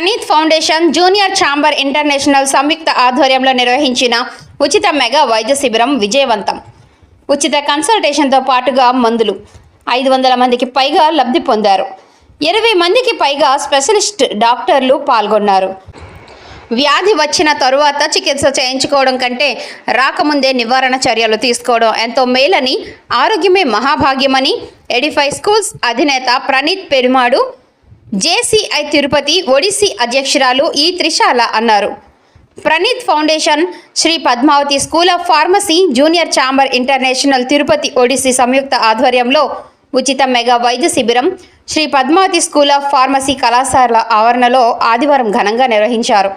Praneeth foundation junior chamber international సంయుక్త ఆధ్వర్యంలో నిర్వహించిన ఉచిత మెగా వైద్య శిబిరం విజయవంతం. ఉచిత కన్సల్టేషన్తో పాటుగా మందులు. ఐదు వందల మందికి పైగా లబ్ధి పొందారు. ఇరవై మందికి పైగా స్పెషలిస్ట్ డాక్టర్లు పాల్గొన్నారు. వ్యాధి వచ్చిన తరువాత చికిత్స చేయించుకోవడం కంటే రాకముందే నివారణ చర్యలు తీసుకోవడం ఎంతో మేలని ఆరోగ్యమే మహాభాగ్యమని ఎడిఫై స్కూల్స్ అధినేత ప్రణీత్ పెరుమాడు జేసీఐ తిరుపతి ఒడిస్సీ అధ్యక్షురాలు ఈ త్రిశాల అన్నారు. Praneeth foundation Shri Padmavati school of pharmacy junior chamber international Tirupati Odyssey సంయుక్త ఆధ్వర్యంలో ఉచిత మెగా వైద్య శిబిరం Shri Padmavati school of pharmacy కళాశాల ఆవరణలో ఆదివారం ఘనంగా నిర్వహించారు.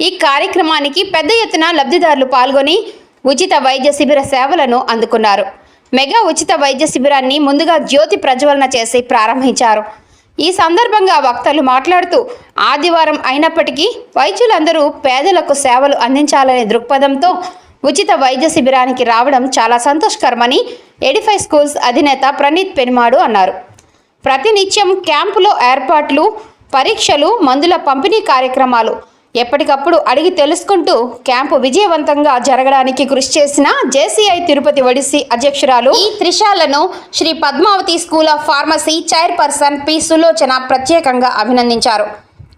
ఈ కార్యక్రమానికి పెద్ద ఎత్తున లబ్ధిదారులు పాల్గొని ఉచిత వైద్య శిబిర సేవలను అందుకున్నారు. మెగా ఉచిత వైద్య శిబిరాన్ని ముందుగా జ్యోతి ప్రజ్వలన చేసి ప్రారంభించారు. ఈ సందర్భంగా వక్తలు మాట్లాడుతూ ఆదివారం అయినప్పటికీ వైద్యులందరూ పేదలకు సేవలు అందించాలనే దృక్పథంతో ఉచిత వైద్య శిబిరానికి రావడం చాలా సంతోషకరమని ఎడిఫై స్కూల్స్ అధినేత ప్రణీత్ పెనుమాడు అన్నారు. ప్రతినిత్యం క్యాంపులో ఏర్పాట్లు పరీక్షలు మందుల పంపిణీ కార్యక్రమాలు ఎప్పటికప్పుడు అడిగి తెలుసుకుంటూ క్యాంపు విజయవంతంగా జరగడానికి కృషి చేసిన జేసీఐ తిరుపతి ఒడిస్సీ అధ్యక్షురాలు ఈ త్రిశాలను Shri Padmavati school of pharmacy chairperson P Sulochana ప్రత్యేకంగా అభినందించారు.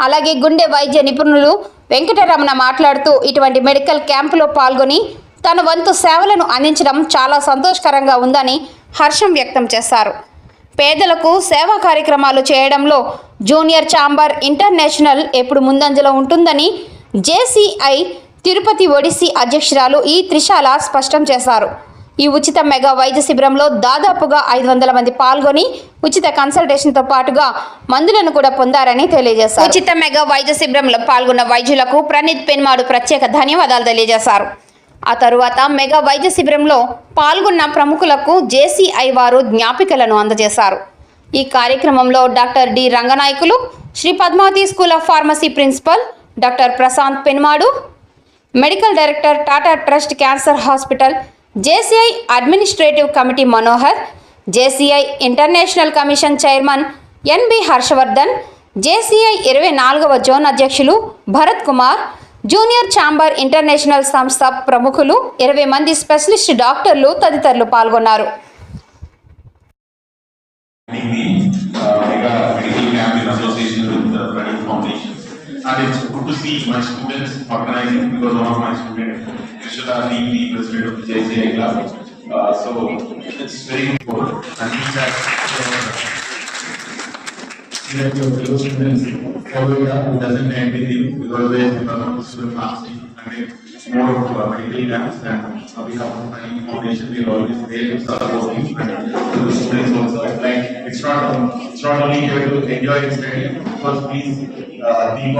అలాగే గుండె వైద్య నిపుణులు వెంకటరమణ మాట్లాడుతూ ఇటువంటి మెడికల్ క్యాంపులో పాల్గొని తన వంతు సేవలను అందించడం చాలా సంతోషకరంగా ఉందని హర్షం వ్యక్తం చేశారు. పేదలకు సేవా కార్యక్రమాలు చేయడంలో జూనియర్ ఛాంబర్ ఇంటర్నేషనల్ ఎప్పుడు ముందంజలో ఉంటుందని జేసీఐ తిరుపతి ఒడిస్సీ అధ్యక్షురాలు ఈ త్రిశాల స్పష్టం చేశారు. ఈ ఉచిత మెగా వైద్య శిబిరంలో దాదాపుగా ఐదు వందల మంది పాల్గొని ఉచిత కన్సల్టేషన్తో పాటుగా మందులను కూడా పొందారని తెలియజేశారు. ఉచిత మెగా వైద్య శిబిరంలో పాల్గొన్న వైద్యులకు ప్రణీత్ పెన్మాడు ప్రత్యేక ధన్యవాదాలు తెలియజేశారు. ఆ తరువాత మెగా వైద్య శిబిరంలో పాల్గొన్న ప్రముఖులకు జేసీఐ వారు జ్ఞాపికలను అందజేశారు. ఈ కార్యక్రమంలో doctor D Ranganayakulu Shri Padmavati school of pharmacy principal doctor Prashanth Penmadu medical director Tata trust cancer hospital JCI administrative committee Manohar JCI international commission chairman NB Harshavardhan JCI ఇరవై నాలుగవ జోన్ అధ్యక్షులు Bharath Kumar junior chamber international సంస్థ ప్రముఖులు ఇరవై మంది specialist డాక్టర్లు తదితరులు పాల్గొన్నారు uh. And it's good to see my students organizing because one of my students, Krishna, being the president of the JCI club. Uh, so it's very good. And he said, that It doesn't end because there is a Muslim fasting and more of a medical dance and on we have my foundation we always there to and the students also. It's like it's not it's not only here to enjoy and study, but please uh, think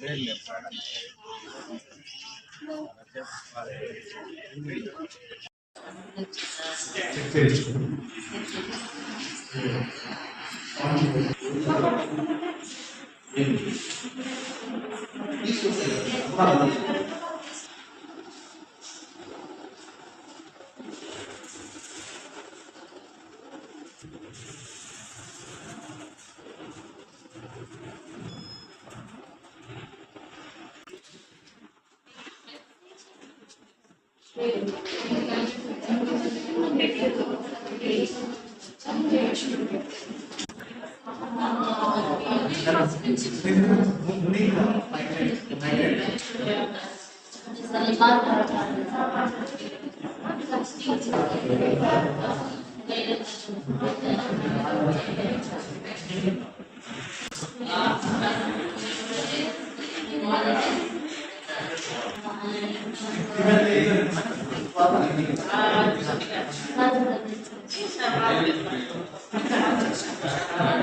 Thank you. 네. Amen. ああ。